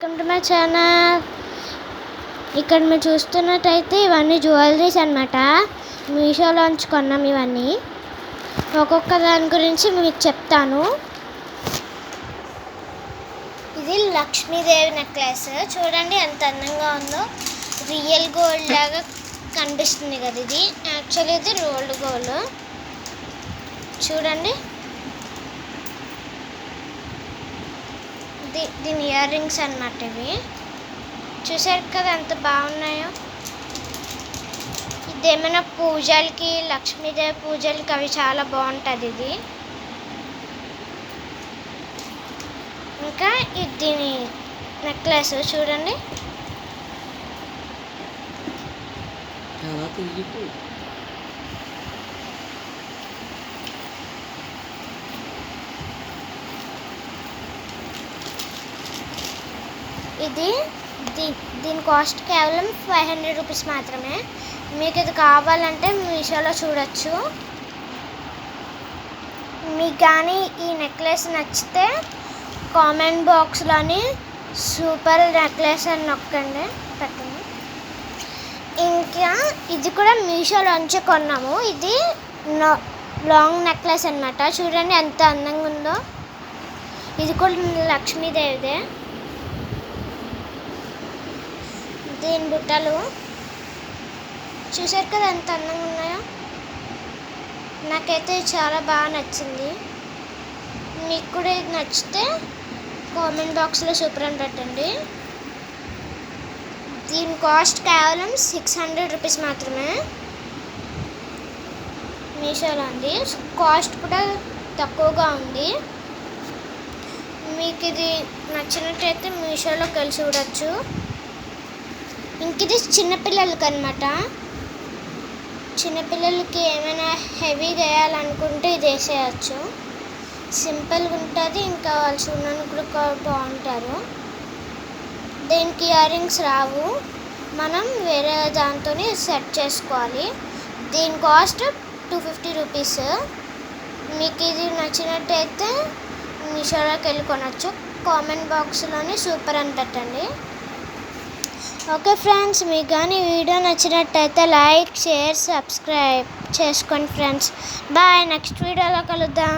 Welcome to my channel ఇక్కడ మీరు చూస్తున్నట్టయితే ఇవన్నీ జ్యువెలరీస్ అనమాట మీషోలోంచి కొన్నాం ఇవన్నీ. ఒక్కొక్క దాని గురించి మీకు చెప్తాను. ఇది లక్ష్మీదేవి నెక్లెస్ చూడండి ఎంత అందంగా ఉందో. రియల్ గోల్డ్ లాగా కనిపిస్తుంది కదా ఇది. యాక్చువల్లీ ఇది రోల్డ్ గోల్డ్ చూడండి. దీని ఇయర్ రింగ్స్ అన్నమాట ఇవి. చూసారు కదా ఎంత బాగున్నాయో. ఇదేమైనా పూజలకి లక్ష్మీదేవి పూజలకి అవి చాలా బాగుంటుంది ఇది. ఇంకా ఇది దీని నెక్లెస్ చూడండి. ఇది దీ దీని కాస్ట్ కేవలం ఫైవ్ హండ్రెడ్ రూపీస్ మాత్రమే. మీకు ఇది కావాలంటే మీషోలో చూడొచ్చు. మీకు కానీ ఈ నెక్లెస్ నచ్చితే కామెంట్ బాక్స్లోని సూపర్ నెక్లెస్ అని నొక్కండి పెట్టండి. ఇంకా ఇది కూడా మీషోలోంచి కొన్నాము. ఇది నో- లాంగ్ నెక్లెస్ అన్నమాట. చూడండి ఎంత అందంగా ఉందో. ఇది కూడా లక్ష్మీదేవిదే. దీని బుట్టలు. చూసారు కదా ఎంత అందంగా ఉన్నాయో? నాకైతే ఇది చాలా బాగా నచ్చింది. మీకు కూడా ఇది నచ్చితే కామెంట్ బాక్స్లో సూపర్ అని పెట్టండి. దీని కాస్ట్ కేవలం సిక్స్ హండ్రెడ్ రూపీస్ మాత్రమే. మీషోలో ఉంది. కాస్ట్ కూడా తక్కువగా ఉంది. మీకు ఇది నచ్చినట్టయితే మీషోలోకి వెళ్ళి చూడొచ్చు. ఇంక ఇది చిన్నపిల్లలకి అనమాట చిన్నపిల్లలకి ఏమైనా హెవీ వేయాలనుకుంటే ఇది వేసేయచ్చు. సింపుల్గా ఉంటుంది ఇంకా వాళ్ళు చూడడానికి కూడా బాగుంటారు. దీనికి ఇయర్ రింగ్స్ రావు. మనం వేరే దాంతో సెట్ చేసుకోవాలి. దీని కాస్ట్ టూ ఫిఫ్టీ రూపీస్. మీకు ఇది నచ్చినట్టయితే మీషోలోకి వెళ్ళి కొనొచ్చు. కామెంట్ బాక్స్లోని సూపర్ అని పెట్టండి. ఓకే ఫ్రెండ్స్ మీకు కానీ వీడియో నచ్చినట్టయితే లైక్ షేర్ సబ్స్క్రైబ్ చేసుకోండి ఫ్రెండ్స్ బాయ్ నెక్స్ట్ వీడియోలో కలుద్దాం.